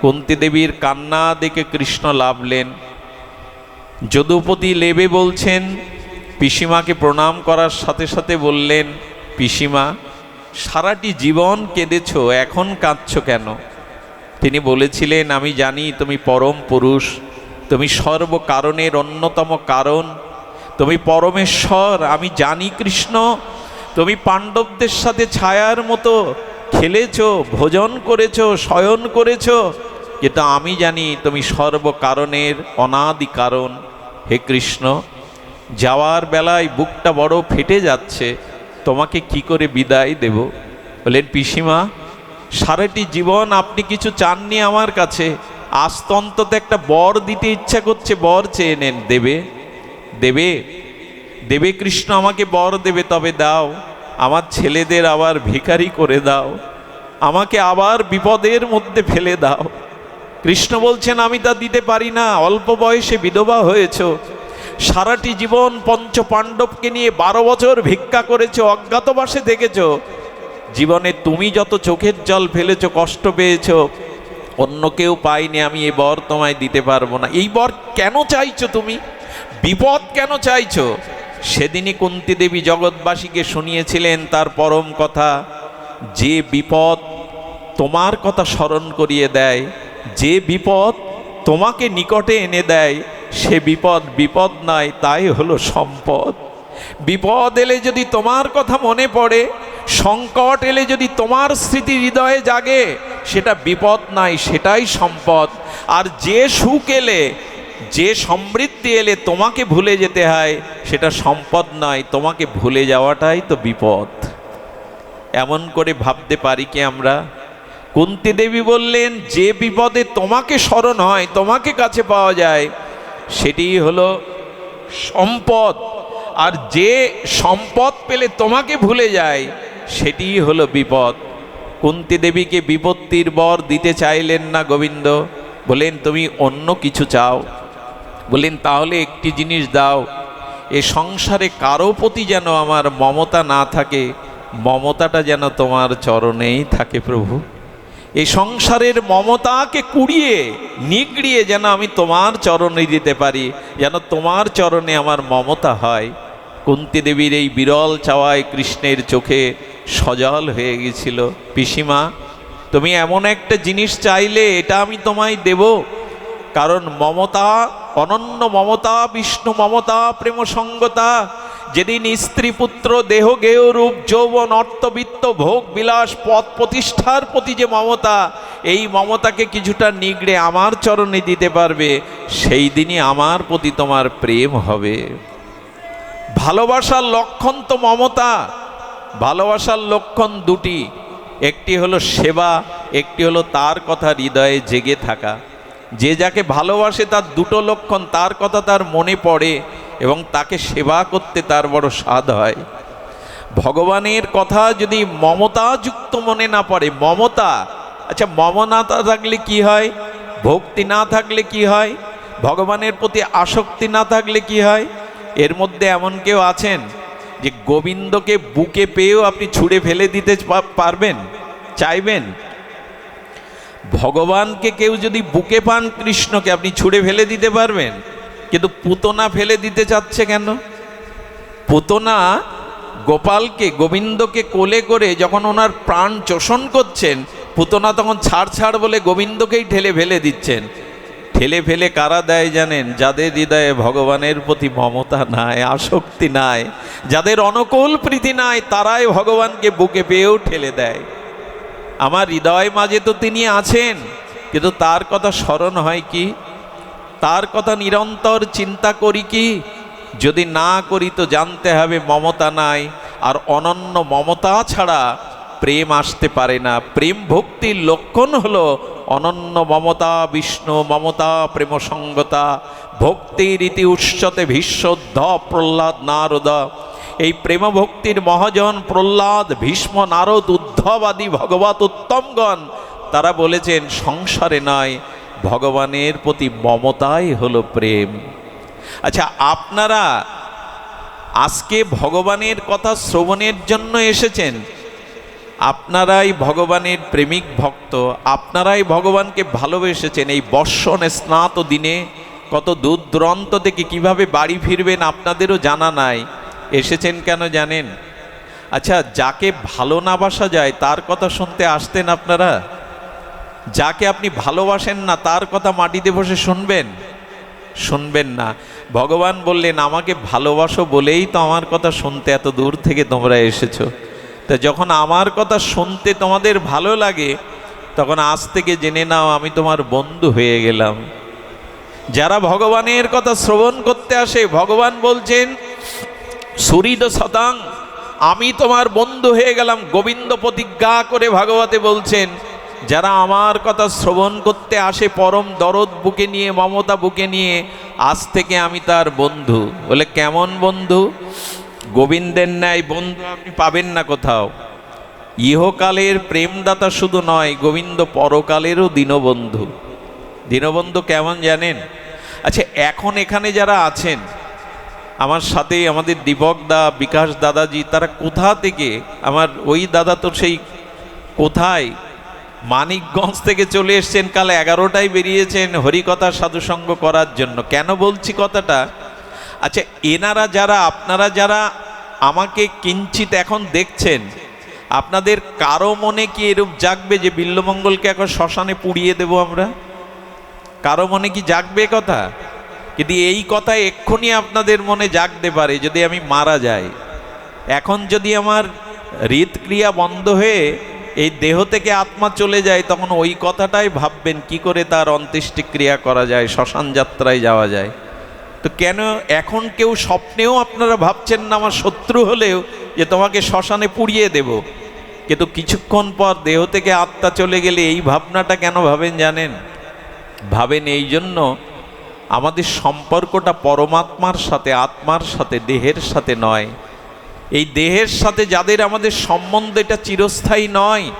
কুন্তি দেবীর কান্না দেখে কৃষ্ণ লাভলেন যদুপতি লেবে বলছেন, পিসিমাকে প্রণাম করার সাথে সাথে বললেন, পিসিমা, সারাটি জীবন কেঁদেছ, এখন কাঁদছ কেন? তিনি বলেছিলেন, আমি জানি তুমি পরম পুরুষ, তুমি সর্বকারণের অন্যতম কারণ, তুমি পরমেশ্বর, আমি জানি কৃষ্ণ, তুমি পাণ্ডবদের সাথে ছায়ার মতো খেলেছ, ভোজন করেছ, শয়ন করেছ কিন্তু আমি জানি তুমি সর্বকারণের অনাদি কারণ। হে কৃষ্ণ, যাওয়ার বেলায় বুকটা বড় ফেটে যাচ্ছে, তোমাকে কি করে বিদায় দেব? বলেন, পিসিমা, সারাটি জীবন আপনি কিছু চাননি আমার কাছে আজ তো একটা বর দিতে ইচ্ছা করছে, বর চেয়ে নেন, দেবে? দেবে? দেবে কৃষ্ণ, আমাকে বর দেবে, তবে দাও। আমার ছেলেদের আবার ভিখারি করে দাও। আমাকে আবার বিপদের মধ্যে ফেলে দাও। কৃষ্ণ বলছেন, আমি তা দিতে পারি না, অল্প বয়সে বিধবা হয়েছ। সারাটি জীবন পঞ্চ পাণ্ডবকে নিয়ে বারো বছর ভিক্ষা করেছ, অজ্ঞাতবাসে দেখেছ জীবনে তুমি যত চোখের জল ফেলেছ, কষ্ট পেয়েছ, অন্য কেউ পাইনি আমি এই বর তোমায় দিতে পারব না। এই বর কেন চাইছো তুমি? বিপদ কেন চাইছো? সেদিনই কুন্তি দেবী জগৎবাসীকে শুনিয়েছিলেন তার পরম কথা, যে বিপদ তোমার কথা স্মরণ করিয়ে দেয় যে বিপদ তোমাকে নিকটে এনে দেয়, সে বিপদ বিপদ নয় তাই হলো সম্পদ। বিপদ এলে যদি তোমার কথা মনে পড়ে, সংকট এলে যদি তোমার স্মৃতি হৃদয়ে জাগে, সেটা বিপদ নাই, সেটাই সম্পদ। আর যে সুখ এলে, যে সমৃদ্ধি এলে তোমাকে ভুলে যেতে হয়, সেটা সম্পদ নয় তোমাকে ভুলে যাওয়াটাই তো বিপদ। এমন করে ভাবতে পারি কি আমরা? কুন্তি দেবী বললেন, যে বিপদে তোমাকে স্মরণ হয়, তোমাকে কাছে পাওয়া যায়, সেটি হলো সম্পদ। আর যে সম্পদ পেলে তোমাকে ভুলে যায়, সেটি হলো বিপদ। কুন্তি দেবীকে বিপত্তির বর দিতে চাইলেন না গোবিন্দ। বলেন তুমি অন্য কিছু চাও। বলেন তাহলে একটি জিনিস দাও। এ সংসারে কারও প্রতি যেন আমার মমতা না থাকে, মমতাটা যেন তোমার চরণেই থাকে প্রভু। এই সংসারের মমতাকে কুড়িয়ে, নিগড়িয়ে যেন আমি তোমার চরণে দিতে পারি, যেন তোমার চরণে আমার মমতা হয়। কুন্তি দেবীর এই বিরল চাওয়ায় কৃষ্ণের চোখে সজল হয়ে গেছিল। পিসিমা, তুমি এমন একটা জিনিস চাইলে এটা আমি তোমায় দেব। কারণ মমতা, অনন্য মমতা, বিষ্ণু মমতা প্রেম সঙ্গতা যেদিন স্ত্রী পুত্র দেহ গেয় রূপ, যৌবন, অর্থবিত্ত, ভোগ, বিলাস, পথ প্রতিষ্ঠার প্রতি যে মমতা, এই মমতাকে কিছুটা নিগড়ে আমার চরণে দিতে পারবে, সেই দিনই আমার প্রতি তোমার প্রেম হবে। ভালোবাসার লক্ষণ তো মমতা, ভালোবাসার লক্ষণ দুটি। একটি হলো সেবা, একটি হলো তার কথা হৃদয়ে জেগে থাকা। যে যাকে ভালোবাসে তার দুটো লক্ষণ, তার কথা তার মনে পড়ে এবং তাকে সেবা করতে তার বড় স্বাদ হয়। ভগবানের কথা যদি মমতাযুক্ত মনে না পড়ে, মমতা আচ্ছা মমনাতা থাকলে কি হয়? ভক্তি না থাকলে কি হয়? ভগবানের প্রতি আসক্তি না থাকলে কি হয়? এর মধ্যে এমন কেউ আছেন যে গোবিন্দকে বুকে পেয়েও আপনি ছুঁড়ে ফেলে দিতে পারবেন, চাইবেন? ভগবানকে কেউ যদি বুকে পান কৃষ্ণকে, আপনি ছুঁড়ে ফেলে দিতে পারবেন? কিন্তু পুতনা ফেলে দিতে চাচ্ছে কেন? পুতনা গোপালকে, গোবিন্দকে কোলে করে যখন ওনার প্রাণ চোষণ করছেন, পুতনা তখন ছাড় ছাড় বলে গোবিন্দকেই ঠেলে ফেলে দিচ্ছেন। ঠেলে ফেলে কারা দেয় জানেন? যাদের হৃদয়ে ভগবানের প্রতি মমতা নাই, আসক্তি নাই, যাদের অনুকূল প্রীতি নাই, তারাই ভগবানকে বুকে পেয়েও ঠেলে দেয়। আমার হৃদয় মাঝে তো তিনি আছেন, কিন্তু তার কথা স্মরণ হয় কি? তার কথা নিরন্তর চিন্তা করি কি? যদি না করি তো জানতে হবে মমতা নাই, আর অনন্য মমতা ছাড়া প্রেম আসতে পারে না। প্রেম ভক্তির লক্ষণ হলো অনন্য মমতা, বিষ্ণু মমতা প্রেম সঙ্গতা ভক্তির ইতি উৎসতে ভীষ্মদ্ধ প্রহ্লাদ নারদ। এই প্রেম ভক্তির মহাজন প্রহ্লাদ, ভীষ্ম নারদ, উদ্ধবাদী ভগবত উত্তমগণ, তারা বলেছেন, সংসারে নয় ভগবানের প্রতি মমতাই হলো প্রেম। আচ্ছা আপনারা আজকে ভগবানের কথা শ্রবণের জন্য এসেছেন। আপনারাই ভগবানের প্রেমিক ভক্ত, আপনারাই ভগবানকে ভালোবেসেছেন। এই বর্ষণ স্নাত দিনে কত দূর দূরান্ত থেকে কীভাবে বাড়ি ফিরবেন আপনাদেরও জানা নাই। এসেছেন কেন জানেন? আচ্ছা যাকে ভালো না বাসা যায়, তার কথা শুনতে আসতেন আপনারা? যাকে আপনি ভালোবাসেন না, তার কথা মাটিতে বসে শুনবেন? শুনবেন না। ভগবান বললেন, আমাকে ভালোবাসো বলেই তো আমার কথা শুনতে এত দূর থেকে তোমরা এসেছ। তা যখন আমার কথা শুনতে তোমাদের ভালো লাগে, তখন আজ থেকে জেনে নাও, আমি তোমার বন্ধু হয়ে গেলাম। যারা ভগবানের কথা শ্রবণ করতে আসে, ভগবান বলছেন সুরিদ শতাং আমি তোমার বন্ধু হয়ে গেলাম। গোবিন্দ প্রতিজ্ঞা করে ভাগবতে বলছেন যারা আমার কথা শ্রবণ করতে আসে, পরম দরদ বুকে নিয়ে, মমতা বুকে নিয়ে, আজ থেকে আমি তার বন্ধু। বলে, কেমন বন্ধু? গোবিন্দের ন্যায় বন্ধু আপনি পাবেন না কোথাও। ইহকালের প্রেমদাতা শুধু নয়, গোবিন্দ পরকালেরও দীনবন্ধু। দীনবন্ধু কেমন জানেন? আচ্ছা এখন এখানে যারা আছেন, আমার সাথে আমাদের দীপক দা, বিকাশ দাদাজি, তারা কোথা থেকে? আমার ওই দাদা তো সেই কোথায়? মানিকগঞ্জ থেকে চলে এসছেন, কাল এগারোটায় বেরিয়েছেন হরিকথা সাধুসঙ্গ করার জন্য। কেন বলছি কথাটা? আচ্ছা এনারা যারা, আপনারা যারা আমাকে কিঞ্চিত এখন দেখছেন, আপনাদের কারও মনে কি এরূপ জাগবে যে বিল্লমঙ্গলকে এখন শ্মশানে পুড়িয়ে দেব আমরা? কারও মনে কি জাগবে কথা? কিন্তু এই কথা এক্ষুনি আপনাদের মনে জাগতে পারে, যদি আমি মারা যাই। এখন যদি আমার হৃদক্রিয়া বন্ধ হয়ে এই দেহ থেকে আত্মা চলে যায়, তখন ওই কথাটাই ভাববেন, কি করে তার অন্ত্যেষ্টিক্রিয়া করা যায়, শ্মশান যাত্রায় যাওয়া যায়। তো কেন এখন কেউ স্বপ্নেও আপনারা ভাবছেন না, আমার শত্রু হলেও, যে তোমাকে শ্মশানে পুড়িয়ে দেব। কিন্তু কিছুক্ষণ পর দেহ থেকে আত্মা চলে গেলে এই ভাবনাটা কেন ভাবেন জানেন? ভাবেন এই জন্য আমাদের সম্পর্কটা পরমাত্মার সাথে, আত্মার সাথে, দেহের সাথে নয়। এই দেহের সাথে যাদের আমাদের সম্বন্ধ এটা চিরস্থায়ী নয়,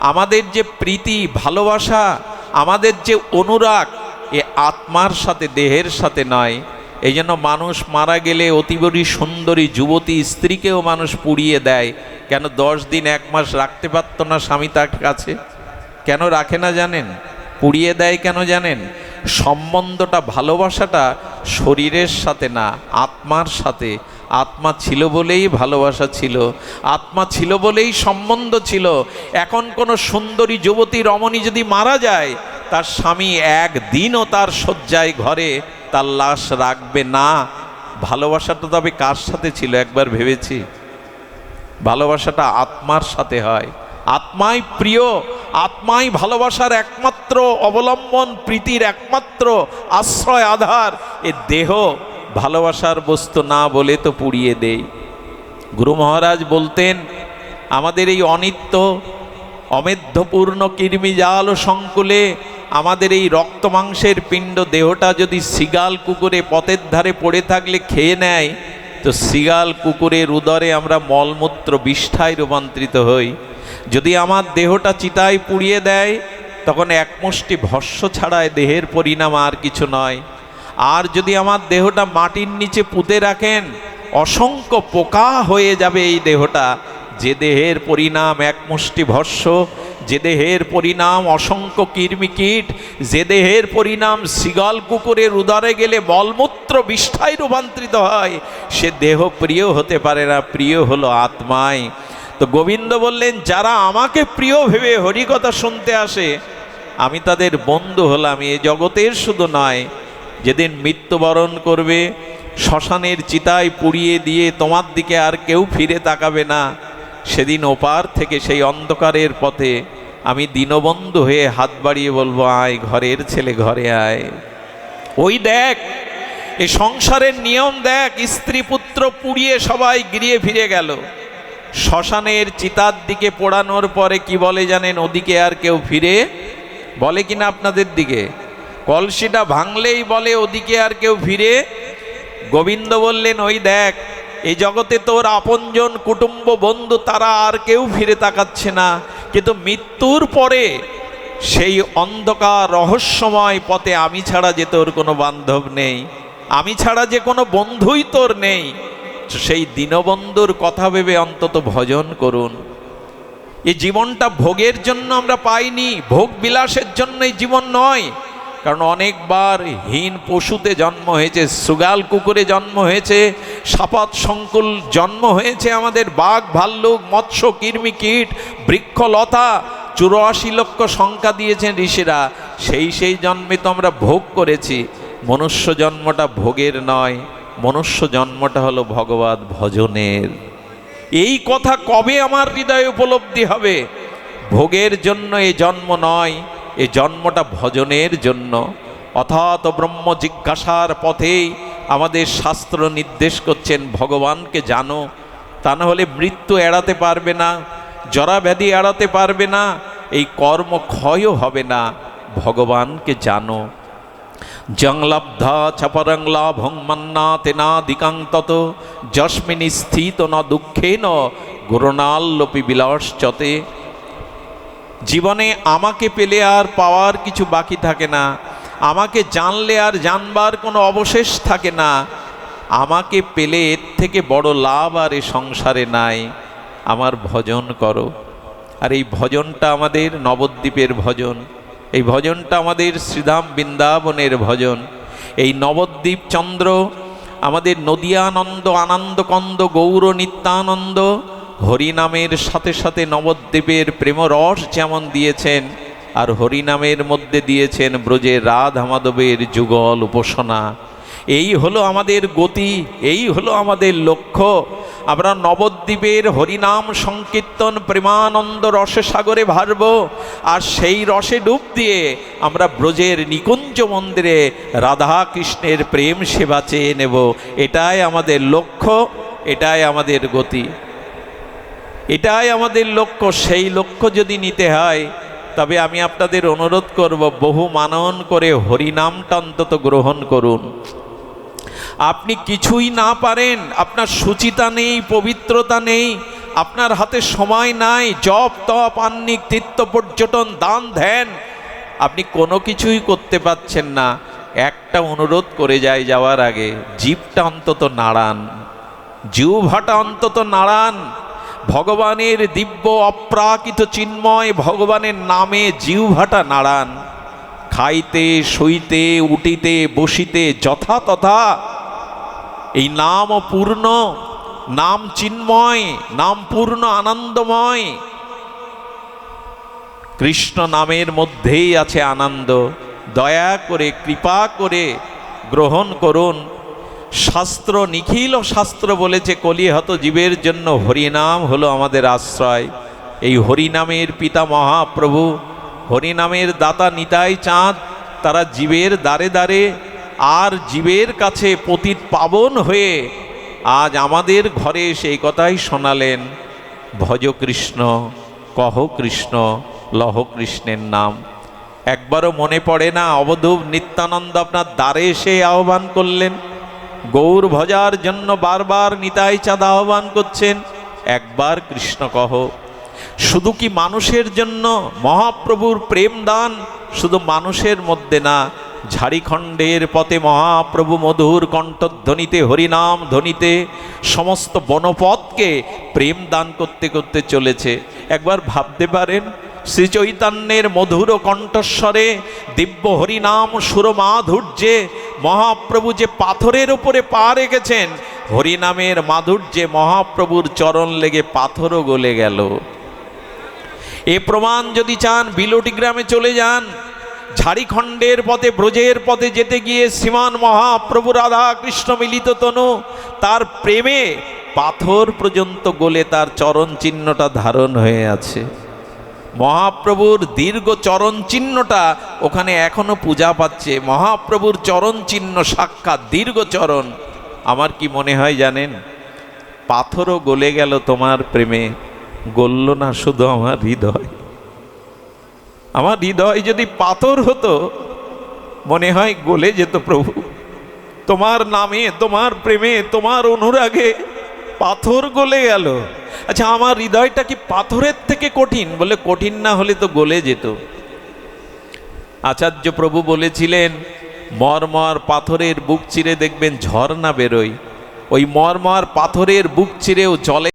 আমাদের যে প্রীতি, ভালোবাসা, আমাদের যে অনুরাগ, এ আত্মার সাথে, দেহের সাথে নয়। এই জন্য মানুষ মারা গেলে অতিবরী সুন্দরী যুবতী স্ত্রীকেও মানুষ পুড়িয়ে দেয়। কেন দশ দিন, এক মাস রাখতে পারত না স্বামী তার কাছে? কেন রাখে না জানেন? পুড়িয়ে দেয় কেন জানেন? সম্বন্ধটা, ভালোবাসাটা শরীরের সাথে না, আত্মার সাথে। আত্মা ছিল বলেই ভালোবাসা ছিল, আত্মা ছিল বলেই সম্বন্ধ ছিল। এখন কোনো সুন্দরী যুবতী রমণী যদি মারা যায়, তার স্বামী একদিনও তার শয্যায় ঘরে তার লাশ রাখবে না। ভালোবাসাটা তবে কার সাথে ছিল, একবার ভেবেছি? ভালোবাসাটা আত্মার সাথে হয়। আত্মাই প্রিয়, আত্মাই ভালোবাসার একমাত্র অবলম্বন, প্রীতির একমাত্র আশ্রয়, আধার। এ দেহ ভালোবাসার বস্তু না বলে তো পুড়িয়ে দেয় গুরু মহারাজ বলতেন, আমাদের এই অনিত্য, অমেধ্যপূর্ণ কৃমি জাল সংকুলে আমাদের এই রক্ত মাংসের পিণ্ড দেহটা যদি সিগাল কুকুরে পথের ধারে পড়ে থাকলে খেয়ে নেয়, তো সিগাল কুকুরের উদরে আমরা মলমূত্র বিষ্ঠায় রূপান্তরিত হই। যদি আমার দেহটা চিতায় পুড়িয়ে দেয়, তখন একমুষ্টি ভস্য ছাড়ায় দেহের পরিণাম আর কিছু নয়। আর যদি আমার দেহটা মাটির নিচে পুঁতে রাখেন, অসংখ্য পোকা হয়ে যাবে এই দেহটা। যে দেহের পরিণাম একমুষ্টি ভস্য, যে দেহের পরিণাম অসংখ্য কীট যে দেহের পরিণাম সিগাল কুকুরের উদারে গেলে মলমূত্র বিষ্ঠায় রূপান্তরিত হয়, সে দেহ প্রিয় হতে পারে না, প্রিয় হলো আত্মায় তো গোবিন্দ বললেন, যারা আমাকে প্রিয় ভেবে হরিকথা শুনতে আসে, আমি তাদের বন্ধু হলাম, এ জগতের শুধু নয় যেদিন মৃত্যুবরণ করবে, শ্মশানের চিতায় পুড়িয়ে দিয়ে তোমার দিকে আর কেউ ফিরে তাকাবে না। সেদিন ওপার থেকে সেই অন্ধকারের পথে আমি দীনবন্ধু হয়ে হাত বাড়িয়ে বলব, আয় ঘরের ছেলে, ঘরে আয়। ওই দেখ এই সংসারের নিয়ম দেখ, স্ত্রী পুত্র পুড়িয়ে সবাই গিরিয়ে ফিরে গেল। শ্মশানের চিতার দিকে পোড়ানোর পরে কি বলে জানেন, ওদিকে আর কেউ ফিরে? বলে কিনা আপনাদের দিকে? কলসিটা ভাঙলেই বলে, ওদিকে আর কেউ ফিরে? গোবিন্দ বললেন, ওই দেখ, এই জগতে তোর আপনজন কুটুম্ব বন্ধু, তারা আর কেউ ফিরে তাকাচ্ছে না। কিন্তু মৃত্যুর পরে সেই অন্ধকার রহস্যময় পথে আমি ছাড়া যে তোর কোনো বান্ধব নেই, আমি ছাড়া যে কোনো বন্ধুই তোর নেই। সেই দীনবন্ধুর কথা ভেবে অন্তত ভজন করুন। এই জীবনটা ভোগের জন্য আমরা পাইনি, ভোগ বিলাসের জন্য এই জীবন নয় কারণ অনেকবার হীন পশুতে জন্ম হয়েছে, সুগাল কুকুরে জন্ম হয়েছে, সাপাত সংকুল জন্ম হয়েছে আমাদের বাঘ, ভাল্লুক, মৎস্য কীর্মি কীট বৃক্ষলতা চুরাশি লক্ষ সংখ্যা দিয়েছেন ঋষিরা। সেই সেই জন্মে তো আমরা ভোগ করেছি। মনুষ্য জন্মটা ভোগের নয়, মনুষ্য জন্মটা হলো ভগবত ভজনের। এই কথা কবে আমার হৃদয়ে উপলব্ধি হবে? ভোগের জন্য এই জন্ম নয় এই জন্মটা ভজনের জন্য। অথাৎ ব্রহ্ম জিজ্ঞাসার পথেই আমাদের শাস্ত্র নির্দেশ করছেন, ভগবানকে জানো, তা না হলে মৃত্যু এড়াতে পারবে না জরাব্যাধি এড়াতে পারবে না, এই কর্ম ক্ষয়ও হবে না, ভগবানকে জানো। জংলব্ধা চপরং লাভং মন্না তেনাদিকাং তত, যস্মিনি স্থিত ন দুঃখেন গুরুণাল্লপি বিলাসচতে জীবনে আমাকে পেলে আর পাওয়ার কিছু বাকি থাকে না। আমাকে জানলে আর জানবার কোনো অবশেষ থাকে না। আমাকে পেলে এর থেকে বড় লাভ আর এ সংসারে নাই। আমার ভজন করো। আর এই ভজনটা আমাদের নবদ্বীপের ভজন। এই ভজনটা আমাদের শ্রীধাম বৃন্দাবনের ভজন। এই নবদ্বীপ চন্দ্র, আমাদের নদিয়ানন্দ, আনন্দকন্দ, গৌর, নিত্যানন্দ হরিনামের সাথে সাথে নবদ্বীপের প্রেমরস যেমন দিয়েছেন, আর হরিনামের মধ্যে দিয়েছেন ব্রজের রাধা মাধবের যুগল উপাসনা। এই হলো আমাদের গতি, এই হলো আমাদের লক্ষ্য। আমরা নবদ্বীপের হরিনাম সংকীর্তন প্রেমানন্দ রসে সাগরে ভারব, আর সেই রসে ডুব দিয়ে আমরা ব্রজের নিকুঞ্জ মন্দিরে রাধা কৃষ্ণের প্রেম সেবা চেয়ে নেব। এটাই আমাদের লক্ষ্য, এটাই আমাদের গতি। এটাই আমাদের লক্ষ্য, সেই লক্ষ্য যদি নিতে হয়, তবে আমি আপনাদের অনুরোধ করব, বহু মানন করে হরিনামটা অন্তত গ্রহণ করুন। আপনি কিছুই না পারেন, আপনার সুচিতা নেই, পবিত্রতা নেই, আপনার হাতে সময় নাই, জপ তপ আন্নিক তীর্থ পর্যটন, দান, ধ্যান, আপনি কোনো কিছুই করতে পাচ্ছেন না। একটা অনুরোধ করে যায় যাওয়ার আগে, জীবটা অন্তত নাড়ান, জিহ্বাটা অন্তত নাড়ান ভগবানের দিব্য অপ্রাকৃত চিন্ময় ভগবানের নামে জিহ্বাটা নাড়ান। খাইতে, শুইতে, উঠিতে, বসিতে যথা তথা এই নাম পূর্ণ, নাম চিন্ময়, নাম পূর্ণ আনন্দময়। কৃষ্ণ নামের মধ্যেই আছে আনন্দ। দয়া করে, কৃপা করে গ্রহণ করুন। শাস্ত্র, নিখিল শাস্ত্র বলেছে কলিহত জীবের জন্য হরিনাম হলো আমাদের আশ্রয়। এই হরিনামের পিতা মহাপ্রভু, হরিনামের দাতা নিতাই চাঁদ, তারা জীবের দ্বারে দ্বারে আর জীবের কাছে পতিত পাবন হয়ে আজ আমাদের ঘরে সেই কথাই শোনালেন। ভজ কৃষ্ণ, কহ কৃষ্ণ, লহ কৃষ্ণের নাম। একবারও মনে পড়ে না অবধূপ নিত্যানন্দ আপনার দ্বারে এসে আহ্বান করলেন। গৌর ভজার জন্য বারবার নিতাই চাঁদ আহ্বান করছেন, একবার কৃষ্ণ কহ, শুধু কি মানুষের জন্য মহাপ্রভুর প্রেম দান? শুধু মানুষের মধ্যে না, ঝাড়িখণ্ডের পথে মহাপ্রভু মধুর কণ্ঠধ্বনিতে, হরিনাম ধ্বনিতে সমস্ত বনপথকে প্রেম দান করতে করতে চলেছে। একবার ভাবতে পারেন শ্রী চৈতন্যের মধুর কণ্ঠস্বরে দিব্য হরিনাম সুরমাধুর্যে মহাপ্রভু যে পাথরের উপরে পা রেখেছেন, হরিনামের মাধুর্যে মহাপ্রভুর চরণ লেগে পাথরও গলে গেল। এ প্রমাণ যদি চান, বিলোটি গ্রামে চলে যান। ঝাড়িখণ্ডের পথে, ব্রজের পথে যেতে গিয়ে শ্রীমান মহাপ্রভু রাধা কৃষ্ণ মিলিত তনু, তার প্রেমে পাথর পর্যন্ত গলে তার চরণ চিহ্নটা ধারণ হয়ে আছে। মহাপ্রভুর দীর্ঘ চরণ চিহ্নটা ওখানে এখনও পূজা পাচ্ছে। মহাপ্রভুর চরণ চিহ্ন সাক্ষাৎ, দীর্ঘ চরণ। আমার কি মনে হয় জানেন? পাথরও গলে গেল তোমার প্রেমে, গলল না শুধু আমার হৃদয়। আমার হৃদয় যদি পাথর হতো, মনে হয় গলে যেত প্রভু। তোমার নামে, তোমার প্রেমে, তোমার অনুরাগে পাথর গলে গেল। আচ্ছা আমার হৃদয়টা কি পাথরের থেকে কঠিন? বলে কঠিন না হলে তো গলে যেত। আচার্য প্রভু বলেছিলেন, মরমর পাথরের বুক চিরে দেখবেন ঝর্ণা বেরোয়। ওই মরমর পাথরের বুক চিরেও জলে